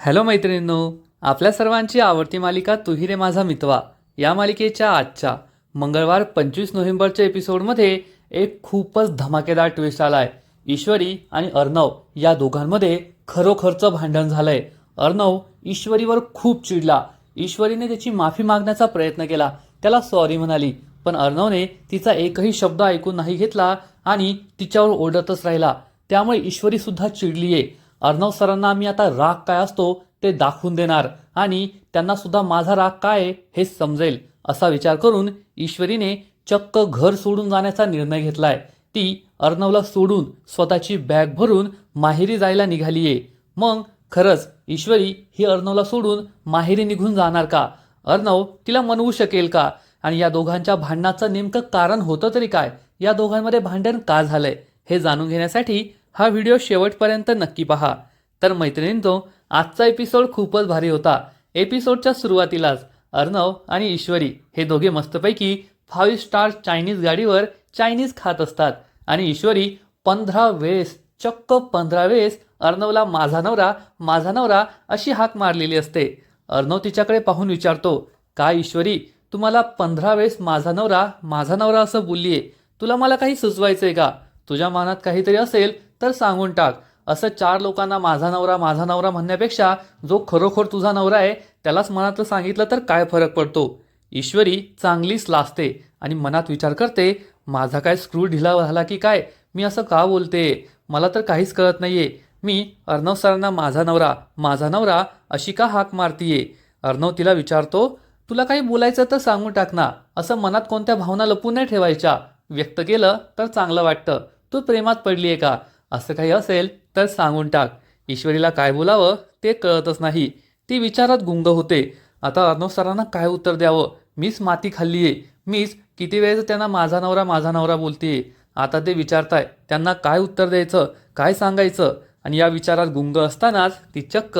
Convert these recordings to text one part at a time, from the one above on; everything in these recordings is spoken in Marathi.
हॅलो मैत्रिणींनो आपल्या सर्वांची आवडती मालिका तुही रे माझा मितवा या मालिकेच्या आजच्या मंगळवार पंचवीस नोव्हेंबरच्या एपिसोडमध्ये एक खूपच धमाकेदार ट्विस्ट आला आहे ईश्वरी आणि अर्णव या दोघांमध्ये खरोखरचं भांडण झालं आहे अर्णव ईश्वरीवर खूप चिडला. ईश्वरीने त्याची माफी मागण्याचा प्रयत्न केला. त्याला सॉरी म्हणाली पण अर्णवने तिचा एकही शब्द ऐकून नाही घेतला आणि तिच्यावर ओरडतच राहिला. त्यामुळे ईश्वरीसुद्धा चिडली आहे अर्णव सरांना मी आता राग काय असतो ते दाखवून देणार आणि त्यांना सुद्धा माझा राग काय आहे हे समजेल असा विचार करून ईश्वरीने चक्क घर सोडून जाण्याचा निर्णय घेतलाय. ती अर्णवला सोडून स्वतःची बॅग भरून माहेरी जायला निघालीये मग खरंच ईश्वरी ही अर्णवला सोडून माहेरी निघून जाणार का? अर्णव तिला मनवू शकेल का? आणि या दोघांच्या भांडणाचं नेमकं कारण होतं तरी काय? या दोघांमध्ये भांडण का झालंय हे जाणून घेण्यासाठी हा व्हिडिओ शेवटपर्यंत नक्की पहा. तर मैत्रिणींनो आजचा एपिसोड खूपच भारी होता. एपिसोडच्या सुरुवातीलाच अर्णव आणि ईश्वरी हे दोघे मस्तपैकी फाईव्ह स्टार चायनीज गाडीवर चायनीज खात असतात आणि ईश्वरी पंधरा वेळेस चक्क पंधरा वेळेस अर्णवला माझा नवरा माझा नवरा अशी हाक मारलेली असते. अर्णव तिच्याकडे पाहून विचारतो काय ईश्वरी तुम्हाला पंधरा वेळेस माझा नवरा माझा नवरा असं बोललीये? तुला मला काही सुचवायचं आहे का? तुझ्या मनात काहीतरी असेल तर सांगून टाक. असं चार लोकांना माझा नवरा माझा नवरा म्हणण्यापेक्षा जो खरोखर तुझा नवरा आहे त्यालाच मनातलं सांगितलं तर काय फरक पडतो? ईश्वरी चांगलीच लाजते आणि मनात विचार करते माझा काय स्क्रू ढिला झाला की काय? मी असं का बोलते? मला तर काहीच कळत नाहीये. मी अर्णव सरांना माझा नवरा माझा नवरा अशी का हाक मारतीये? अर्णव तिला विचारतो तुला काही बोलायचं तर सांगून टाक ना. असं मनात कोणत्या भावना लपून नाही ठेवायच्या? व्यक्त केलं तर चांगलं वाटतं. तू प्रेमात पडली आहे का? असं काही असेल तर सांगून टाक. ईश्वरीला काय बोलावं ते कळतच नाही. ती विचारात गुंग होते. आता अर्णव सरांना काय उत्तर द्यावं? मीच माती खाल्ली आहे मीच किती वेळेस त्यांना माझा नवरा माझा नवरा बोलतेय. आता ते विचारताय त्यांना काय उत्तर द्यायचं? काय सांगायचं? आणि या विचारात गुंग असतानाच ती चक्क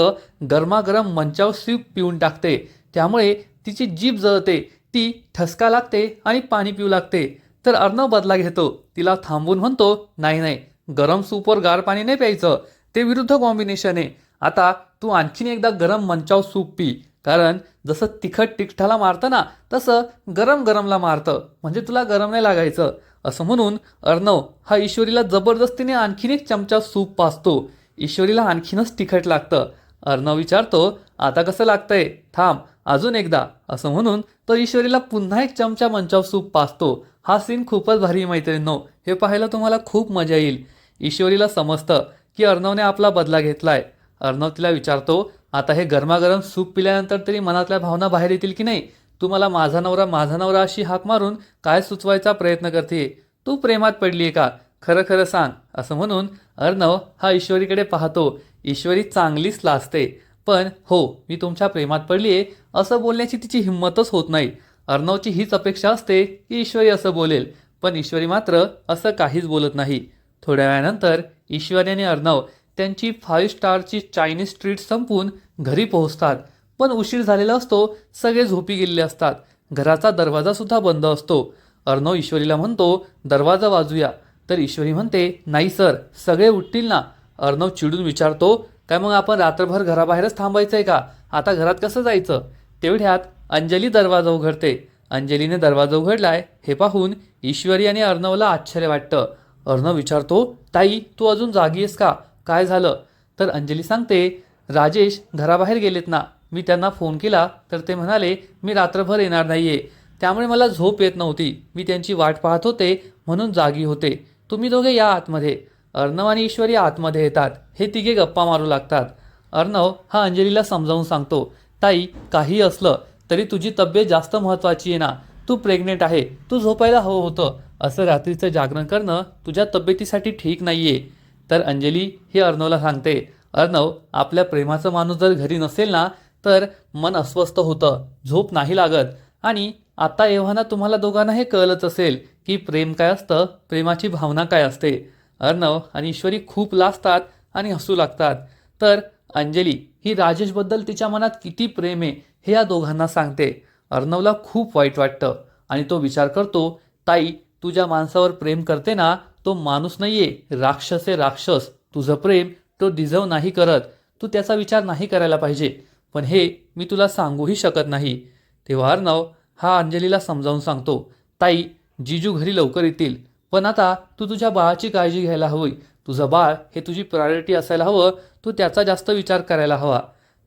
गरमागरम मंचावर स्वीप पिऊन टाकते. त्यामुळे तिची जीभ जळते. ती ठसका लागते आणि पाणी पिऊ लागते. तर अर्णव बदला घेतो. तिला थांबून म्हणतो नाही नाही गरम सूपवर गार पाणी नाही प्यायचं. ते विरुद्ध कॉम्बिनेशन आहे. आता तू आणखीन एकदा गरम मंचाव सूप पी. कारण जसं तिखट तिखटाला मारतं ना तसं गरम गरमला मारतं. म्हणजे तुला गरम नाही लागायचं. असं म्हणून अर्णव हा ईश्वरीला जबरदस्तीने आणखीन एक चमचा सूप पाचतो ईश्वरीला आणखीनच तिखट लागतं. अर्णव विचारतो आता कसं लागतंय? थांब अजून एकदा. असं म्हणून तो ईश्वरीला पुन्हा एक चमचा मंचाव सूप पाचतो हा सीन खूपच भारी मैत्रिणींनो. हे पाहायला तुम्हाला खूप मजा येईल. ईश्वरीला समजतं की अर्णवने आपला बदला घेतलाय. अर्णव तिला विचारतो आता हे गरमागरम सूप पिल्यानंतर तरी मनातल्या भावना बाहेर येतील की नाही? तू मला माझा नवरा माझा नवरा अशी हाक मारून काय सुचवायचा प्रयत्न करते? तू प्रेमात पडलीये का? खरं खरं सांग. असं म्हणून अर्णव हा ईश्वरीकडे पाहतो. ईश्वरी चांगलीच लाजते. पण हो मी तुमच्या प्रेमात पडलीये. असं बोलण्याची तिची हिंमतच होत नाही. अर्णवची हीच अपेक्षा असते की ईश्वरी असं बोलेल पण ईश्वरी मात्र असं काहीच बोलत नाही. थोड्या वेळानंतर ईश्वरी आणि अर्णव त्यांची फाईव्ह स्टारची चायनीज स्ट्रीट संपून घरी पोहोचतात पण उशीर झालेला असतो सगळे झोपी गेलेले असतात. घराचा दरवाजा सुद्धा बंद असतो. अर्णव ईश्वरीला म्हणतो दरवाजा वाजूया. तर ईश्वरी म्हणते नाही सर सगळे उठतील ना. अर्णव चिडून विचारतो काय मग आपण रात्रभर घराबाहेरच थांबायचं आहे का? आता घरात कसं जायचं? तेवढ्यात अंजली दरवाजा उघडते. अंजलीने दरवाजा उघडलाय. हे पाहून ईश्वरी आणि अर्णवला आश्चर्य वाटतं. अर्णव विचारतो ताई तू अजून जागी आहेस का? काय झालं? तर अंजली सांगते राजेश घराबाहेर गेलेत ना. मी त्यांना फोन केला तर ते म्हणाले मी रात्रभर येणार नाहीये. त्यामुळे मला झोप येत नव्हती. मी त्यांची वाट पाहत होते म्हणून जागी होते. तुम्ही दोघे या आतमध्ये. अर्णव आणि ईश्वरी आतमध्ये येतात. हे तिघे गप्पा मारू लागतात. अर्णव हा अंजलीला समजावून सांगतो ताई काही असलं. तरी तुझी तब्येत जास्त महत्त्वाची आहे ना. तू प्रेग्नेंट आहे. तू झोपायला हवं होतं. असं रात्रीचं जागरण करणं तुझ्या तब्येतीसाठी ठीक नाही आहे तर अंजली हे अर्णवला सांगते. अर्णव आपल्या प्रेमाचं माणूस जर घरी नसेल ना तर मन अस्वस्थ होतं. झोप नाही लागत. आणि आता एव्हाना तुम्हाला दोघांना हे कळलंच असेल की प्रेम काय असतं प्रेमाची भावना काय असते. अर्णव आणि ईश्वरी खूप लाजतात आणि हसू लागतात. तर अंजली ही राजेशबद्दल तिच्या मनात किती प्रेम आहे? हे या दोघांना सांगते. अर्णवला खूप वाईट वाटतं आणि तो विचार करतो ताई तू ज्या माणसावर प्रेम करते ना तो माणूस नाहीये. राक्षस आहे राक्षस. तुझं प्रेम तो डिझर्व नाही करत. तू त्याचा विचार नाही करायला पाहिजे. पण हे मी तुला सांगूही शकत नाही. तेव्हा अर्णव हा अंजलीला समजावून सांगतो ताई जिजू घरी लवकर येतील. पण आता तू तुझ्या बाळाची काळजी घ्यायला हवी. तुझं बाळ हे तुझी प्रायोरिटी असायला हवं. तू त्याचा जास्त विचार करायला हवा.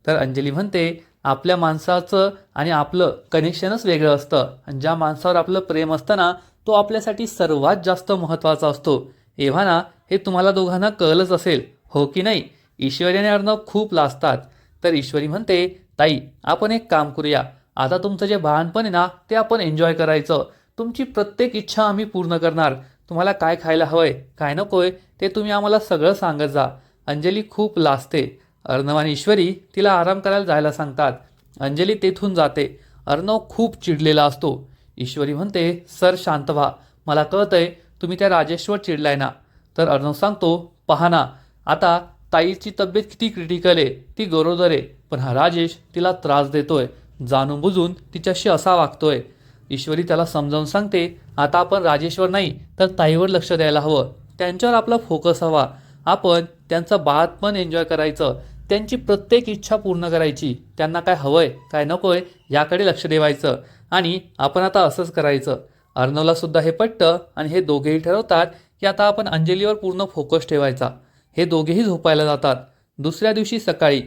तर अंजली म्हणते आपल्या माणसाचं आणि आपलं कनेक्शनच वेगळं असतं. आणि ज्या माणसावर आपलं प्रेम असतं ना तो आपल्यासाठी सर्वात जास्त महत्त्वाचा असतो. एव्हा ना हे तुम्हाला दोघांना कळलंच असेल. हो की नाही? ईश्वरी आणि अर्णव खूप लाजतात. तर ईश्वरी म्हणते ताई आपण एक काम करूया. आता तुमचं जे बाळणपण आहे ना ते आपण एन्जॉय करायचं. तुमची प्रत्येक इच्छा आम्ही पूर्ण करणार. तुम्हाला काय खायला हवंय काय नकोय ते तुम्ही आम्हाला सगळं सांगत जा. अंजली खूप लाजते. अर्णव आणि ईश्वरी तिला आराम करायला जायला सांगतात. अंजली तेथून जाते. अर्णव खूप चिडलेला असतो. ईश्वरी म्हणते सर शांत व्हा. मला कळतंय तुम्ही त्या राजेशवर चिडलाय ना. तर अर्णव सांगतो पहा ना आता ताईची तब्येत किती क्रिटिकल आहे. ती गरोदर आहे. पण हा राजेश तिला त्रास देतोय. जाणून बुजून तिच्याशी असा वागतोय. ईश्वरी त्याला समजावून सांगते आता आपण राजेश्वर नाही तर ताईवर लक्ष द्यायला हवं. त्यांच्यावर आपला फोकस हवा. आपण त्यांचं बाळपण एन्जॉय करायचं. त्यांची प्रत्येक इच्छा पूर्ण करायची त्यांना काय हवंय काय नको आहे याकडे लक्ष देवायचं आणि आपण आता असंच करायचं. अर्णवला सुद्धा हे पटतं आणि हे दोघेही ठरवतात की आता आपण अंजलीवर पूर्ण फोकस ठेवायचा. हे दोघेही झोपायला जातात. दुसऱ्या दिवशी सकाळी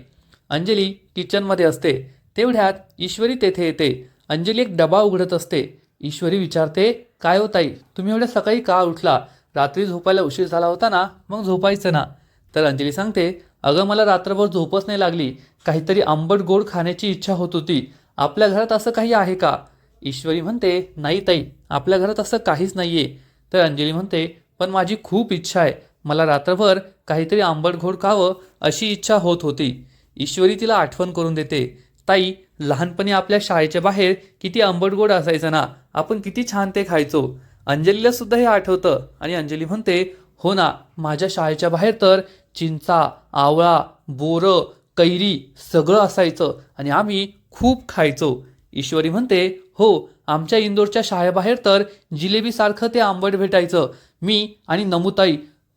अंजली किचनमध्ये असते. तेवढ्यात ईश्वरी तेथे येते. अंजली एक डबा उघडत असते. ईश्वरी विचारते काय होताई तुम्ही एवढ्या सकाळी का उठला? रात्री झोपायला उशीर झाला होता ना मग झोपायचं ना. तर अंजली सांगते अगं मला रात्रभर झोपच नाही लागली. काहीतरी आंबट गोड खाण्याची इच्छा होत होती. आपल्या घरात असं काही आहे का? ईश्वरी म्हणते नाही ताई आपल्या घरात असं काहीच नाही आहे तर अंजली म्हणते पण माझी खूप इच्छा आहे. मला रात्रभर काहीतरी आंबट गोड खावं अशी इच्छा होत होती. ईश्वरी तिला आठवण करून देते ताई लहानपणी आपल्या शाळेच्या बाहेर किती आंबट गोड असायचं ना. आपण किती छान ते खायचो. अंजलीला सुद्धा हे आठवतं आणि अंजली म्हणते हो ना माझ्या शाळेच्या बाहेर तर चिंचा आवळा बोरं कैरी सगळं असायचं आणि आम्ही खूप खायचो. ईश्वरी म्हणते हो आमच्या इंदोरच्या शाळेबाहेर तर जिलेबीसारखं ते आंबट भेटायचं. मी आणि नमुताई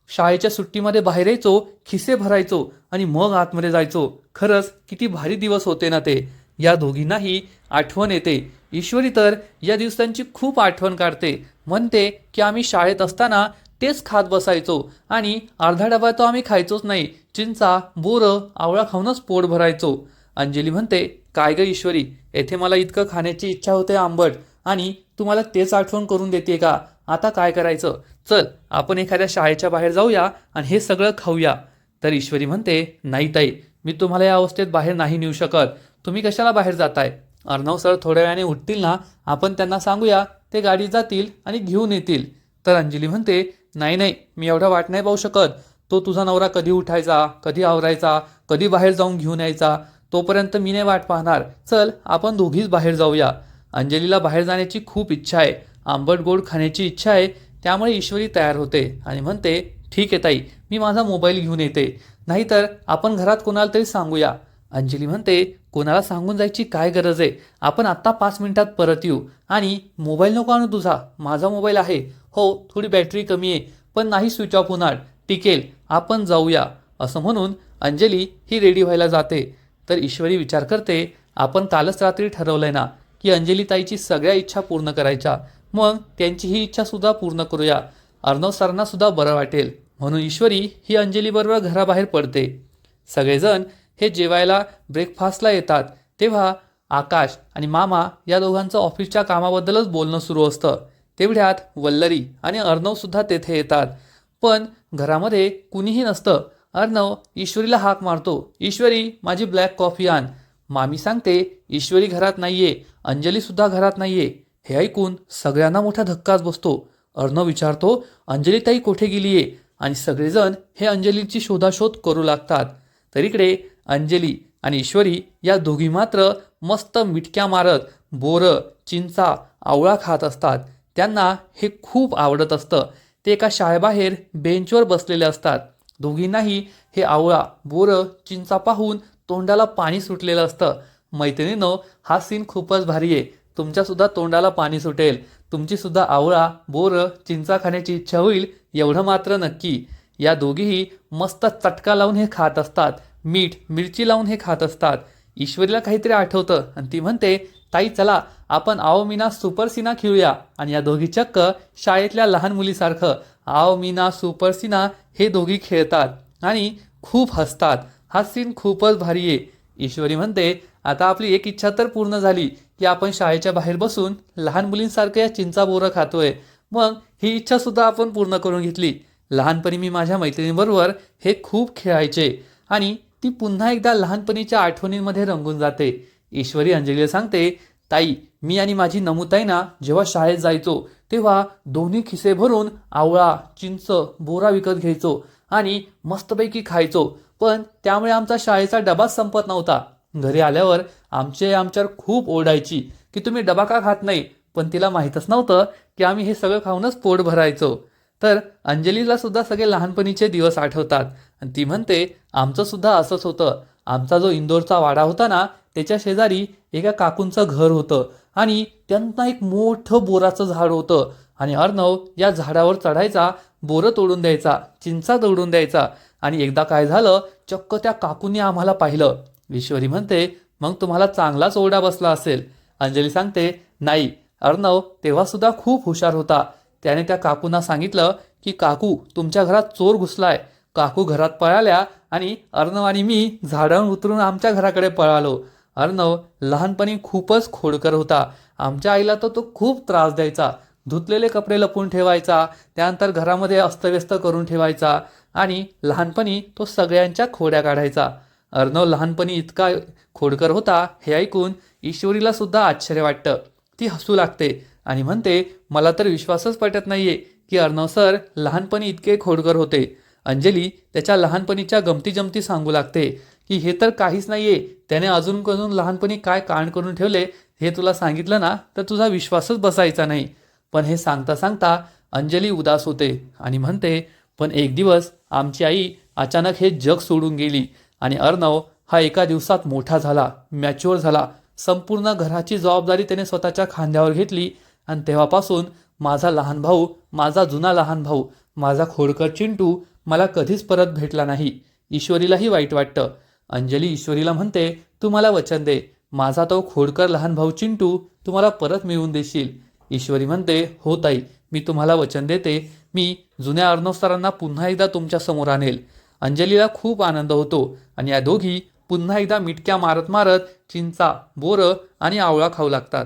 शाळेच्या सुट्टीमध्ये बाहेर यायचो खिसे भरायचो आणि मग आतमध्ये जायचो. खरंच किती भारी दिवस होते ना ते. या दोघींनाही आठवण येते. ईश्वरी तर या दिवसांची खूप आठवण काढते. म्हणते की आम्ही शाळेत असताना तेच खात बसायचो. आणि अर्धा डबा तो आम्ही खायचोच नाही. चिंचा बोरं आवळा खाऊनच पोट भरायचो. अंजली म्हणते काय ग ईश्वरी येथे मला इतकं खाण्याची इच्छा होते आंबट. आणि तुम्हाला तेच आठवण करून देते का? आता काय करायचं? चल आपण एखाद्या शाळेच्या बाहेर जाऊया आणि हे सगळं खाऊया. तर ईश्वरी म्हणते नाही ताई मी तुम्हाला या अवस्थेत बाहेर नाही नेऊ शकत. तुम्ही कशाला बाहेर जाताय? अर्णव सर थोड्या वेळाने उठतील ना? आपण त्यांना सांगूया ते गाडीत जातील आणि घेऊन येतील. तर अंजली म्हणते नाही नाही मी एवढा वाट नाही पाहू शकत. तो तुझा नवरा कधी उठायचा कधी आवरायचा कधी बाहेर जाऊन घेऊन यायचा तोपर्यंत मी नाही वाट पाहणार. चल आपण दोघीच बाहेर जाऊया. अंजलीला बाहेर जाण्याची खूप इच्छा आहे. आंबट गोड खाण्याची इच्छा आहे. त्यामुळे ईश्वरी तयार होते आणि म्हणते ठीक आहे ताई मी माझा मोबाईल घेऊन येते. नाहीतर आपण घरात कोणाला तरी सांगूया. अंजली म्हणते कोणाला सांगून जायची काय गरज आहे? आपण आत्ता पाच मिनिटात परत येऊ. आणि मोबाईल नको आणू तुझा. माझा मोबाईल आहे. हो थोडी बॅटरी कमी आहे पण नाही स्विच ऑफ होणार. टिकेल आपण जाऊया असं म्हणून अंजली ही रेडी व्हायला जाते. तर ईश्वरी विचार करते आपण कालच रात्री ठरवलंय ना की अंजली ताईची सगळ्या इच्छा पूर्ण करायच्या. मग त्यांची ही इच्छासुद्धा पूर्ण करूया. अर्णव सरांनासुद्धा बरं वाटेल. म्हणून ईश्वरी ही अंजलीबरोबर घराबाहेर पडते. सगळेजण हे जेवायला ब्रेकफास्टला येतात. तेव्हा आकाश आणि मामा या दोघांचं ऑफिसच्या कामाबद्दलच बोलणं सुरू असतं. तेवढ्यात वल्लरी आणि अर्णव सुद्धा तेथे येतात. पण घरामध्ये कुणीही नसतं. अर्णव ईश्वरीला हाक मारतो. ईश्वरी माझी ब्लॅक कॉफी आण. मामी सांगते ईश्वरी घरात नाहीये. अंजली सुद्धा घरात नाहीये. हे ऐकून सगळ्यांना मोठा धक्काच बसतो. अर्णव विचारतो अंजली ताई कुठे गेलीये? आणि सगळेजण हे अंजलीची शोधाशोध करू लागतात. तर इकडे अंजली आणि ईश्वरी या दोघी मात्र मस्त मिटक्या मारत बोरं चिंचा आवळा खात असतात. त्यांना हे खूप आवडत असतं. ते एका शाळेबाहेर बेंचवर बसलेले असतात. दोघींनाही हे आवळा बोरं चिंचा पाहून तोंडाला पाणी सुटलेलं असतं. मैत्रिणीनं हा सीन खूपच भारी आहे. तुमच्यासुद्धा तोंडाला पाणी सुटेल. तुमचीसुद्धा आवळा बोरं चिंचा खाण्याची इच्छा होईल एवढं मात्र नक्की. या दोघीही मस्त चटका लावून हे खात असतात. मीठ मिरची लावून हे खात असतात. ईश्वरीला काहीतरी आठवतं आणि ती म्हणते ताई चला आपण आओ मीना सुपर सिना खेळूया. आणि या दोघी चक्क शाळेतल्या लहान मुलीसारखं आओ मीना सुपर सिना हे दोघी खेळतात आणि खूप हसतात. हा सीन खूपच भारी आहे. ईश्वरी म्हणते आता आपली एक इच्छा तर पूर्ण झाली की आपण शाळेच्या बाहेर बसून लहान मुलींसारखं या चिंचा बोरं खातोय. मग ही इच्छा सुद्धा आपण पूर्ण करून घेतली. लहानपणी मी माझ्या मैत्रिणीबरोबर हे खूप खेळायचे आणि ती पुन्हा एकदा लहानपणीच्या आठवणींमध्ये रंगून जाते. ईश्वरी अंजलीला सांगते ताई मी आणि माझी नमुताई ना जेव्हा शाळेत जायचो तेव्हा दोन्ही खिसे भरून आवळा चिंच बोरा विकत घ्यायचो आणि मस्तपैकी खायचो. पण त्यामुळे आमचा शाळेचा डबाच संपत नव्हता. घरी आल्यावर आमचे आमच्यावर खूप ओरडायची की तुम्ही डबा का खात नाही? पण तिला माहीतच नव्हतं की आम्ही हे सगळं खाऊनच पोट भरायचो. तर अंजलीला सुद्धा सगळे लहानपणीचे दिवस आठवतात. आणि ती म्हणते आमचं सुद्धा असंच होतं. आमचा जो इंदोरचा वाडा होता ना त्याच्या शेजारी एका काकूंचं घर होतं आणि त्यांना एक मोठं बोराचं झाड होतं. आणि अर्णव या झाडावर चढायचा बोरं तोडून द्यायचा चिंचा तोडून द्यायचा. आणि एकदा काय झालं चक्क त्या काकूंनी आम्हाला पाहिलं. ईश्वरी म्हणते मग तुम्हाला चांगलाच ओरडा बसला असेल. अंजली सांगते नाही अर्णव तेव्हासुद्धा खूप हुशार होता. त्याने त्या काकूंना सांगितलं की काकू तुमच्या घरात चोर घुसलाय. काकू घरात पळाल्या आणि अर्णव आणि मी झाडावर उतरून आमच्या घराकडे पळालो. अर्णव लहानपणी खूपच खोडकर होता. आमच्या आईला तर तो खूप त्रास द्यायचा. धुतलेले कपडे लपून ठेवायचा त्यानंतर घरामध्ये अस्तव्यस्त करून ठेवायचा आणि लहानपणी तो सगळ्यांच्या खोड्या काढायचा. अर्णव लहानपणी इतका खोडकर होता हे ऐकून ईश्वरीला सुद्धा आश्चर्य वाटतं. ती हसू लागते आणि म्हणते मला तर विश्वासच पटत नाहीये की अर्णव सर लहानपणी इतके खोडकर होते. अंजली त्याच्या लहानपणीच्या गमती जमती सांगू लागते. की हे तर काहीच नाही आहे त्याने अजून करून लहानपणी काय कांड करून ठेवले हे तुला सांगितलं ना तर तुझा विश्वासच बसायचा नाही. पण हे सांगता सांगता अंजली उदास होते आणि म्हणते पण एक दिवस आमची आई अचानक हे जग सोडून गेली आणि अर्णव हा एका दिवसात मोठा झाला मॅच्युअर झाला. संपूर्ण घराची जबाबदारी त्याने स्वतःच्या खांद्यावर घेतली आणि तेव्हापासून माझा लहान भाऊ माझा जुना लहान भाऊ माझा खोडकर चिंटू मला कधीच परत भेटला नाही. ईश्वरीलाही वाईट वाटतं. अंजली ईश्वरीला म्हणते तू मला वचन दे. माझा तो खोडकर लहान भाऊ चिंटू तुम्हाला परत मिळवून देशील. ईश्वरी म्हणते हो ताई मी तुम्हाला वचन देते. मी जुन्या अर्णव सरांना पुन्हा एकदा तुमच्यासमोर आणेल. अंजलीला खूप आनंद होतो आणि या दोघी पुन्हा एकदा मिटक्या मारत मारत चिंचा बोरं आणि आवळा खाऊ लागतात.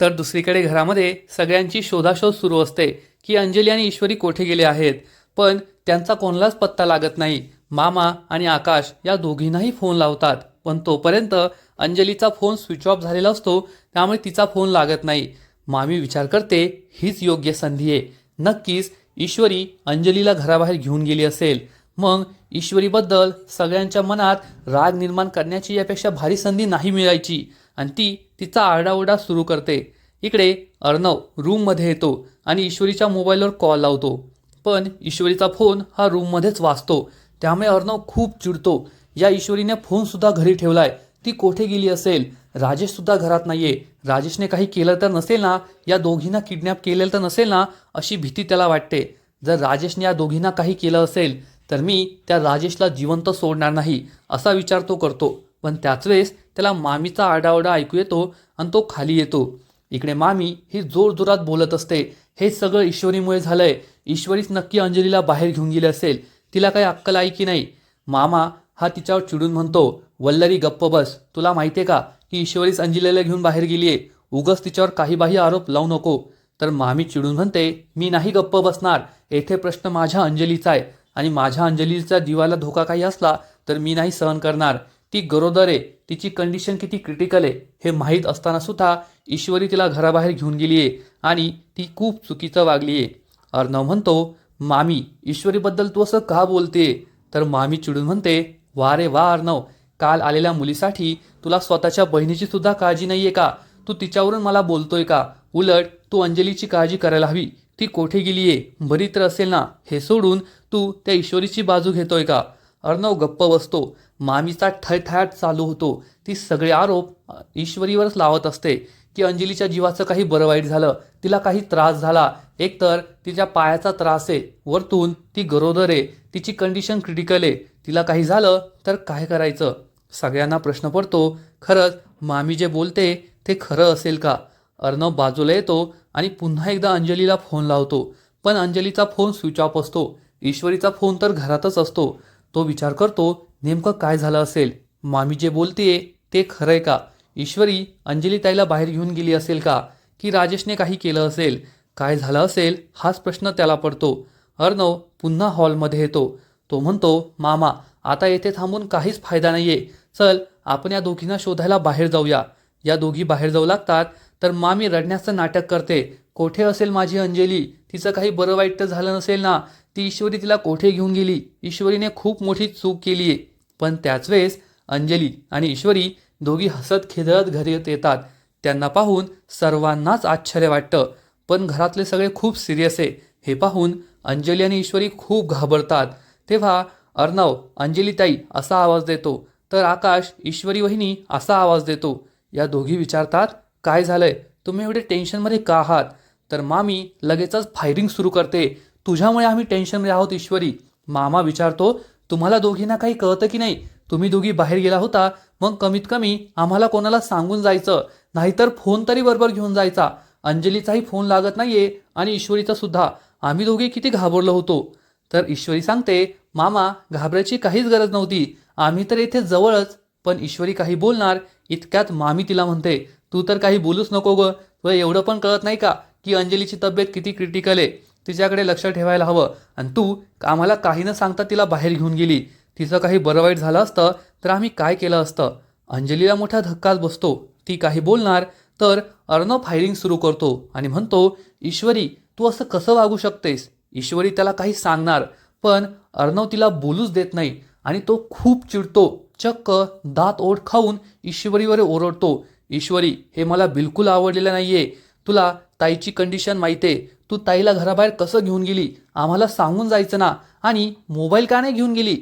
तर दुसरीकडे घरामध्ये सगळ्यांची शोधाशोध सुरू असते की अंजली आणि ईश्वरी कोठे गेले आहेत पण त्यांचा कोणालाच पत्ता लागत नाही. मामा आणि आकाश या दोघींनाही फोन लावतात. पण तोपर्यंत अंजलीचा फोन स्विच ऑफ झालेला असतो त्यामुळे तिचा फोन लागत नाही. मामी विचार करते हीच योग्य संधी आहे. नक्कीच ईश्वरी अंजलीला घराबाहेर घेऊन गेली असेल. मग ईश्वरीबद्दल सगळ्यांच्या मनात राग निर्माण करण्याची यापेक्षा भारी संधी नाही मिळायची आणि ती तिचा आरडाओरडा सुरू करते. इकडे अर्णव रूममध्ये येतो आणि ईश्वरीच्या मोबाईलवर कॉल लावतो. पण ईश्वरीचा फोन हा रूममध्येच वाचतो. त्यामुळे अर्णव खूप चिडतो. या ईश्वरीने फोनसुद्धा घरी ठेवलाय. ती कोठे गेली असेल? राजेशसुद्धा घरात घरात नाहीये. राजेशने काही केलं तर नसेल ना? या दोघींना किडनॅप केलेलं तर नसेल ना? अशी भीती त्याला वाटते. जर राजेशने या दोघींना काही केलं असेल तर मी त्या राजेशला जिवंत सोडणार नाही असा विचार तो करतो. पण त्याच वेळेस त्याला मामीचा आडाओडा ऐकू येतो आणि तो खाली येतो. इकडे मामी ही जोरजोरात बोलत असते. हे सगळं ईश्वरीमुळे झालंय. ईश्वरीच नक्की अंजलीला बाहेर घेऊन गेली असेल. तिला काही अक्कल आहे की नाही? मामा हा तिच्यावर चिडून म्हणतो वल्लरी गप्प बस. तुला माहितीये का की ईश्वरीच अंजलीला घेऊन बाहेर गेलीये? उगस तिच्यावर काही बाही आरोप लावू नको. तर मामी चिडून म्हणते मी नाही गप्प बसणार. येथे प्रश्न माझ्या अंजलीचा आहे. आणि माझ्या अंजलीचा जीवाला धोका काही असला तर मी नाही सहन करणार. ती गरोदर आहे. तिची कंडिशन किती क्रिटिकल आहे हे माहीत असताना सुद्धा ईश्वरी तिला घराबाहेर घेऊन गेली आहे आणि ती खूप चुकीचं वागली आहे अर्णव म्हणतो मामी ईश्वरीबद्दल तू असं का बोलते? तर मामी चिडून म्हणते वा रे वा अर्णव काल आलेल्या मुलीसाठी तुला स्वतःच्या बहिणीची सुद्धा काळजी नाहीये का? तू तिच्यावरून मला बोलतोय का? उलट तू अंजलीची काळजी करायला हवी. ती कोठे गेलीये? बरी तर असेल ना? हे सोडून तू त्या ईश्वरीची बाजू घेतोय का? अर्णव गप्प बसतो. मामीचा ठळठळाट चालू होतो. ती सगळे आरोप ईश्वरीवरच लावत असते. की अंजलीच्या जीवाचं काही बरं वाईट झालं तिला काही त्रास झाला. एकतर तिच्या पायाचा त्रास आहे. वरतून ती गरोदर आहे. तिची कंडिशन क्रिटिकल आहे. तिला काही झालं तर काय करायचं? सगळ्यांना प्रश्न पडतो. खरंच मामी जे बोलते ते खरं असेल का? अर्णव बाजूला येतो आणि पुन्हा एकदा अंजलीला फोन लावतो. पण अंजलीचा फोन स्विच ऑफ असतो. ईश्वरीचा फोन तर घरातच असतो. तो विचार करतो नेमकं काय झालं असेल? मामी जे बोलतेय ते खरं आहे का? ईश्वरी अंजली ताईला बाहेर घेऊन गेली असेल का? की राजेशने काही केलं असेल? काय झालं असेल? हाच प्रश्न त्याला पडतो. अर्णव पुन्हा हॉलमध्ये येतो. तो म्हणतो मामा आता येथे थांबून काहीच फायदा नाहीये. चल आपण या दोघींना शोधायला बाहेर जाऊया. या दोघी बाहेर जाऊ लागतात तर मामी रडण्याचं नाटक करते. कोठे असेल माझी अंजली? तिचं काही बरं वाईट तर झालं नसेल ना? ती ईश्वरी तिला कोठे घेऊन गेली? ईश्वरीने खूप मोठी चूक केली आहे पण त्याच वेळेस अंजली आणि ईश्वरी दोघी हसत खेदळत घरी येत येतात. त्यांना पाहून सर्वांनाच आश्चर्य वाटतं. पण घरातले सगळे खूप सिरियस आहे. हे पाहून अंजली आणि ईश्वरी खूप घाबरतात. तेव्हा अर्णव अंजलीताई असा आवाज देतो. तर आकाश ईश्वरी वहिनी असा आवाज देतो. या दोघी विचारतात काय झालंय? तुम्ही एवढे टेन्शनमध्ये का आहात? तर मामी लगेचच फायरिंग सुरू करते. तुझ्यामुळे आम्ही टेन्शनमध्ये आहोत ईश्वरी. मामा विचारतो तुम्हाला दोघींना काही कळतं की नाही? तुम्ही दोघी बाहेर गेला होता मग कमीत कमी आम्हाला कोणाला सांगून जायचं नाहीतर फोन तरी बरोबर घेऊन जायचा. अंजलीचाही फोन लागत नाहीये आणि ईश्वरीचा सुद्धा. आम्ही दोघे किती घाबरलो होतो. तर ईश्वरी सांगते मामा घाबरायची काहीच गरज नव्हती. आम्ही तर येथे जवळच पण ईश्वरी काही बोलणार इतक्यात मामी तिला म्हणते तू तर काही बोलूच नको ग. तुला एवढं पण कळत नाही का की अंजलीची तब्येत किती क्रिटिकल आहे? तिच्याकडे लक्ष ठेवायला हवं. आणि तू आम्हाला काही न सांगता तिला बाहेर घेऊन गेली. तिचं काही बरं वाईट झालं असतं तर आम्ही काय केलं असतं? अंजलीला मोठा धक्काच बसतो. ती काही बोलणार तर अर्णव फायरिंग सुरू करतो आणि म्हणतो ईश्वरी तू असं कसं वागू शकतेस? ईश्वरी त्याला काही सांगणार पण अर्णव तिला बोलूच देत नाही आणि तो खूप चिडतो. चक्क दात ओढ खाऊन ईश्वरीवर ओरडतो. ईश्वरी हे मला बिलकुल आवडलेलं नाहीये. तुला ताईची कंडिशन माहिती आहे तू ताईला घराबाहेर कसं घेऊन गेली? आम्हाला सांगून जायचं ना. आणि मोबाईल का नाही घेऊन गेली?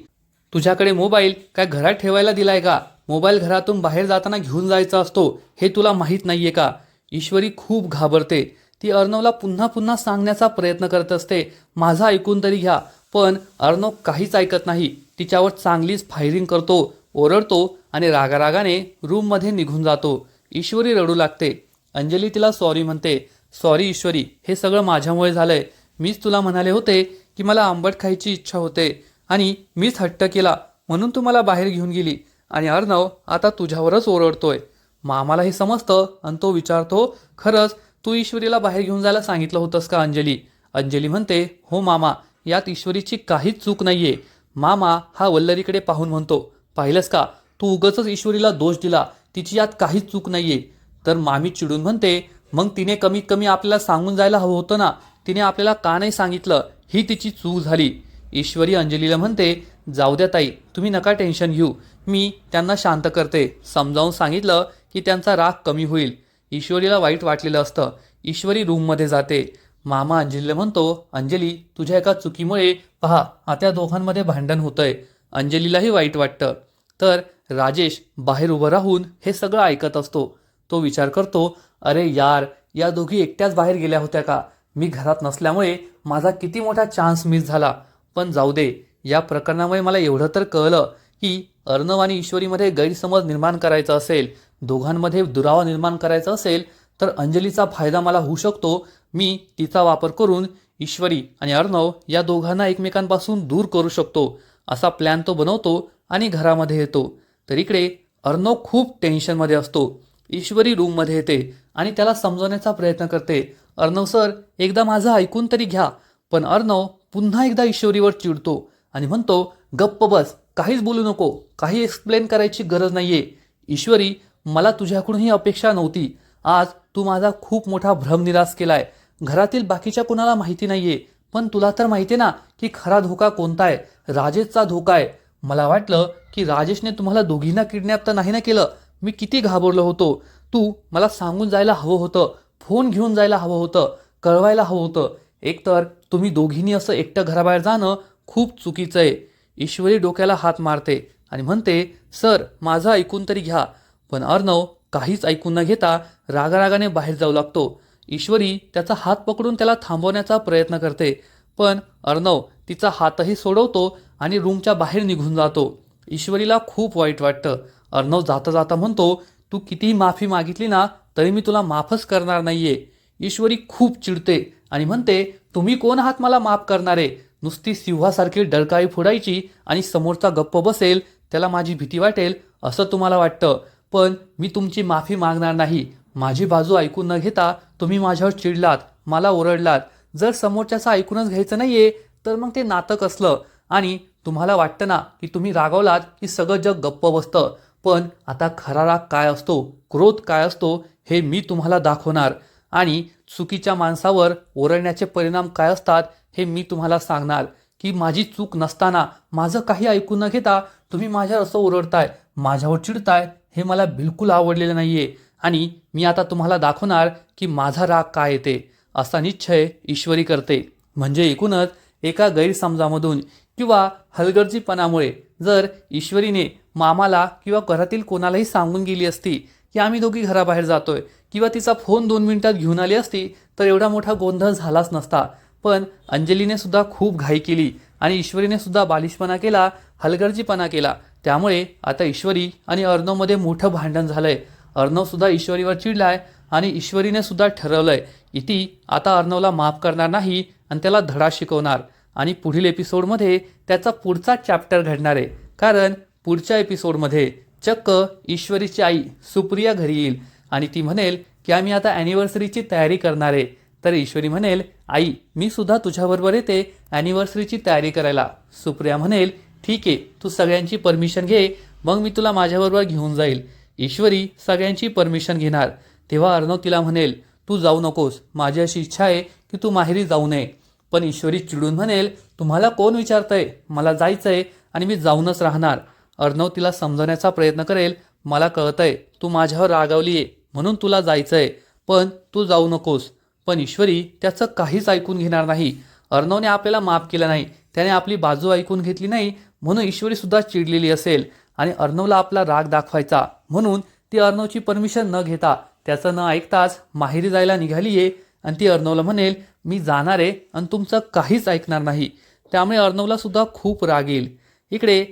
तुझ्याकडे मोबाईल काय घरात ठेवायला दिलाय का? मोबाईल घरातून बाहेर जाताना घेऊन जायचा असतो हे तुला माहीत नाहीये का? ईश्वरी खूप घाबरते. ती अर्णवला पुन्हा पुन्हा सांगण्याचा प्रयत्न करत असते. माझं ऐकून तरी घ्या. पण अर्णव काहीच ऐकत नाही. तिच्यावर चांगलीच फायरिंग करतो ओरडतो आणि रागारागाने रूममध्ये निघून जातो. ईश्वरी रडू लागते. अंजली तिला सॉरी म्हणते. सॉरी ईश्वरी हे सगळं माझ्यामुळे झालंय. मीच तुला म्हणाले होते की मला आंबट खायची इच्छा होते. आणि मीच हट्ट केला म्हणून तू मला बाहेर घेऊन गेली. आणि अर्णव आता तुझ्यावरच ओरडतोय. मामाला हे समजतं आणि तो विचारतो खरंच तू ईश्वरीला बाहेर घेऊन जायला सांगितलं होतंस का अंजली? अंजली म्हणते हो मामा यात ईश्वरीची काहीच चूक नाहीये. मामा हा वल्लरीकडे पाहून म्हणतो पाहिलंस का? तू उगच ईश्वरीला दोष दिला. तिची यात काहीच चूक नाहीये. तर मामी चिडून म्हणते मग तिने कमीत कमी आपल्याला सांगून जायला हवं होतं ना. तिने आपल्याला का नाही सांगितलं? ही तिची चूक झाली. ईश्वरी अंजलीला म्हणते जाऊ द्या ताई तुम्ही नका टेन्शन घेऊ. मी त्यांना शांत करते. समजावून सांगितलं की त्यांचा राग कमी होईल. ईश्वरीला वाईट वाटलेलं असतं. ईश्वरी रूममध्ये जाते. मामा अंजलीला म्हणतो अंजली तुझ्या एका चुकीमुळे पहा आता दोघांमध्ये भांडण होतंय. अंजलीलाही वाईट वाटतं. तर राजेश बाहेर उभं राहून हे सगळं ऐकत असतो. तो विचार करतो अरे यार या दोघी एकट्याच बाहेर गेल्या होत्या का? मी घरात नसल्यामुळे माझा किती मोठा चान्स मिस झाला. पण जाऊ दे या प्रकरणामुळे मला एवढं तर कळलं की अर्णव आणि ईश्वरीमध्ये गैरसमज निर्माण करायचा असेल दोघांमध्ये दुरावा निर्माण करायचा असेल तर अंजलीचा फायदा मला होऊ शकतो. मी तिचा वापर करून ईश्वरी आणि अर्णव या दोघांना एकमेकांपासून दूर करू शकतो असा प्लॅन तो बनवतो आणि घरामध्ये येतो. तर इकडे अर्णव खूप टेन्शनमध्ये असतो. ईश्वरी रूममध्ये येते आणि त्याला समजवण्याचा प्रयत्न करते. अर्णव सर एकदा माझं ऐकून तरी घ्या. पण अर्णव पुन्हा एकदा ईश्वरीवर चिडतो आणि म्हणतो गप्प बस काहीच बोलू नको काही एक्सप्लेन करायची गरज नाहीये. ईश्वरी मला तुझ्याकडून ही अपेक्षा नव्हती. आज तू माझा खूप मोठा भ्रमनिराश केलाय. घरातील बाकीच्या कुणाला माहिती नाहीये. पण तुला तर माहिती ना की खरा धोका कोणता आहे राजेशचा धोका आहे. मला वाटलं की राजेशने तुम्हाला दोघींना किडनॅप तर नाही ना केलं. मी किती घाबरलो होतो. तू मला सांगून जायला हवं होतं. फोन घेऊन जायला हवं होतं. कळवायला हवं होतं. एकतर तुम्ही दोघींनी असं एकटं घराबाहेर जाणं खूप चुकीचं आहे. ईश्वरी डोक्याला हात मारते आणि म्हणते सर माझं ऐकून तरी घ्या. पण अर्णव काहीच ऐकून न घेता रागारागाने बाहेर जाऊ लागतो. ईश्वरी त्याचा हात पकडून त्याला थांबवण्याचा प्रयत्न करते. पण अर्णव तिचा हातही सोडवतो आणि रूमच्या बाहेर निघून जातो. ईश्वरीला खूप वाईट वाटतं. अर्णव जाता जाता म्हणतो तू कितीही माफी मागितली ना तरी मी तुला माफच करणार नाहीये. ईश्वरी खूप चिडते आणि म्हणते तुम्ही कोण आहात मला माफ करणारे? नुसती सिंहासारखी डळकाळी फोडायची आणि समोरचा गप्प बसेल त्याला माझी भीती वाटेल असं तुम्हाला वाटतं. पण मी तुमची माफी मागणार नाही. माझी बाजू ऐकून न घेता तुम्ही माझ्यावर चिडलात मला ओरडलात. जर समोरच्याचं ऐकूनच घ्यायचं नाहीये तर मग ते नातं कसलं? आणि तुम्हाला वाटतं ना की तुम्ही रागवलात की सगळं जग गप्प बसतं. पण आता खरा राग काय असतो? क्रोध काय असतो? हे मी तुम्हाला दाखवणार. आणि चुकीच्या माणसावर ओरडण्याचे परिणाम काय असतात हे मी तुम्हाला सांगणार. की माझी चूक नसताना माझं काही ऐकून न घेता तुम्ही माझ्यावर असं ओरडताय माझ्यावर चिडताय हे मला बिलकुल आवडलेलं नाहीये. आणि मी आता तुम्हाला दाखवणार की माझा राग काय येते असा निश्चय ईश्वरी करते. म्हणजे एकूणच एका गैरसमजामधून किंवा हलगर्जीपणामुळे जर ईश्वरीने मामाला किंवा घरातील कोणालाही सांगून गेली असती की आम्ही दोघी घराबाहेर जातोय किंवा तिचा फोन दोन मिनिटात घेऊन आली असती तर एवढा मोठा गोंधळ झालाच नसता. पण अंजलीने सुद्धा खूप घाई केली आणि ईश्वरीने सुद्धा बालिशपणा केला हलगर्जीपणा केला. त्यामुळे आता ईश्वरी आणि अर्णवमध्ये मोठं भांडण झालंय. अर्णवसुद्धा ईश्वरीवर चिडलाय आणि ईश्वरीने सुद्धा ठरवलंय की ती आता अर्णवला माफ करणार नाही आणि त्याला धडा शिकवणार. आणि पुढील एपिसोडमध्ये त्याचा पुढचा चॅप्टर घडणार आहे. कारण पुढच्या एपिसोडमध्ये चक्क ईश्वरीची आई सुप्रिया घरी येईल. आणि ती म्हणेल की आम्ही आता ॲनिव्हर्सरीची तयारी करणार आहे. तर ईश्वरी म्हणेल आई मी सुद्धा तुझ्याबरोबर येते ॲनिव्हर्सरीची तयारी करायला. सुप्रिया म्हणेल ठीक आहे तू सगळ्यांची परमिशन घे मग मी तुला माझ्याबरोबर घेऊन जाईल. ईश्वरी सगळ्यांची परमिशन घेणार. तेव्हा अर्णव तिला म्हणेल तू जाऊ नकोस माझी अशी इच्छा आहे की तू माहेरी जाऊ नये. पण ईश्वरी चिडून म्हणेल तुम्हाला कोण विचारतंय? मला जायचंय आणि मी जाऊनच राहणार. अर्णव तिला समजवण्याचा प्रयत्न करेल मला कळतंय तू माझ्यावर रागावली आहे म्हणून तुला जायचंय. पण तू जाऊ नकोस. पण ईश्वरी त्याचं काहीच ऐकून घेणार नाही. अर्णवने आपल्याला माफ केलं नाही. त्याने आपली बाजू ऐकून घेतली नाही म्हणून ईश्वरीसुद्धा चिडलेली असेल. आणि अर्णवला आपला राग दाखवायचा. म्हणून ती अर्णवची परमिशन न घेता त्याचं न ऐकताच माहेरी जायला निघाली आहे आणि ती अर्णवला म्हणेल मी जाणार आहे आणि तुमचं काहीच ऐकणार नाही. त्यामुळे अर्णवला सुद्धा खूप राग येईल. इकडे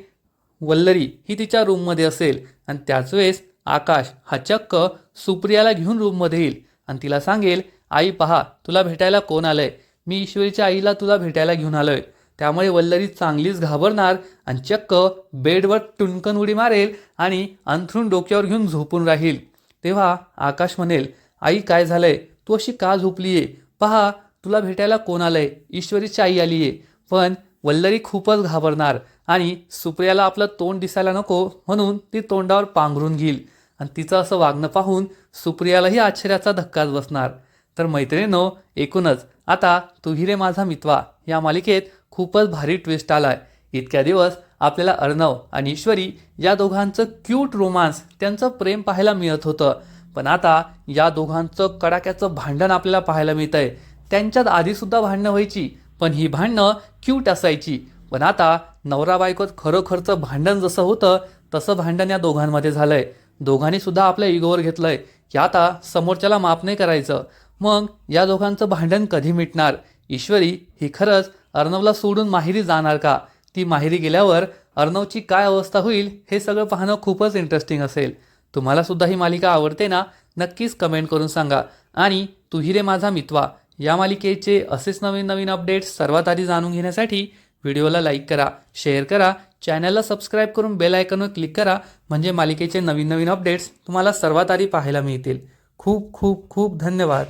वल्लरी ही तिच्या रूममध्ये असेल. आणि त्याच वेळेस आकाश हा चक्क सुप्रियाला घेऊन रूममध्ये येईल आणि तिला सांगेल आई पहा तुला भेटायला कोण आलंय? मी ईश्वरीच्या आईला तुला भेटायला घेऊन आलोय. त्यामुळे वल्लरी चांगलीच घाबरणार आणि चक्क बेडवर टुणकन उडी मारेल आणि अंथरून डोक्यावर घेऊन झोपून राहील. तेव्हा आकाश म्हणेल आई काय झालंय? तू अशी का झोपलीये? पहा तुला भेटायला कोण आलंय? ईश्वरीची आई आलीये. पण वल्लरी खूपच घाबरणार आणि सुप्रियाला आपलं तोंड दिसायला नको म्हणून ती तोंडावर पांघरून घेईल. आणि तिचं असं वागणं पाहून सुप्रियालाही आश्चर्याचा धक्काच बसणार. तर मैत्रिणीनो एकूणच आता तुही रे माझा मितवा या मालिकेत खूपच भारी ट्विस्ट आलाय. इतक्या दिवस आपल्याला अर्णव आणि ईश्वरी या दोघांचं क्यूट रोमांस त्यांचं प्रेम पाहायला मिळत होतं. पण आता या दोघांचं कडाक्याचं भांडण आपल्याला पाहायला मिळतंय. त्यांच्यात आधीसुद्धा भांडणं व्हायची पण ही भांडणं क्यूट असायची. पण आता नवरा बायकोत खरोखरचं भांडण जसं होतं तसं भांडण या दोघांमध्ये झालंय. दोघांनी सुद्धा आपल्या इगोवर घेतलंय. की आता समोरच्याला माफ नाही करायचं. मग या दोघांचं भांडण कधी मिटणार? ईश्वरी ही खरंच अर्णवला सोडून माहेरी जाणार का? ती माहेरी गेल्यावर अर्णवची काय अवस्था होईल हे सगळं पाहणं खूपच इंटरेस्टिंग असेल. तुम्हाला सुद्धा ही मालिका आवडते ना नक्कीच कमेंट करून सांगा. आणि तुही रे माझा मितवा या मालिकेचे असेच नवीन नवीन अपडेट्स सर्वात आधी जाणून घेण्यासाठी व्हिडिओला लाईक करा शेअर करा चॅनलला सबस्क्राईब करून बेल आयकॉनवर क्लिक करा म्हणजे मालिकेचे नवीन नवीन अपडेट्स तुम्हाला सर्वात आधी पाहायला मिळतील. खूप खूप खूप धन्यवाद.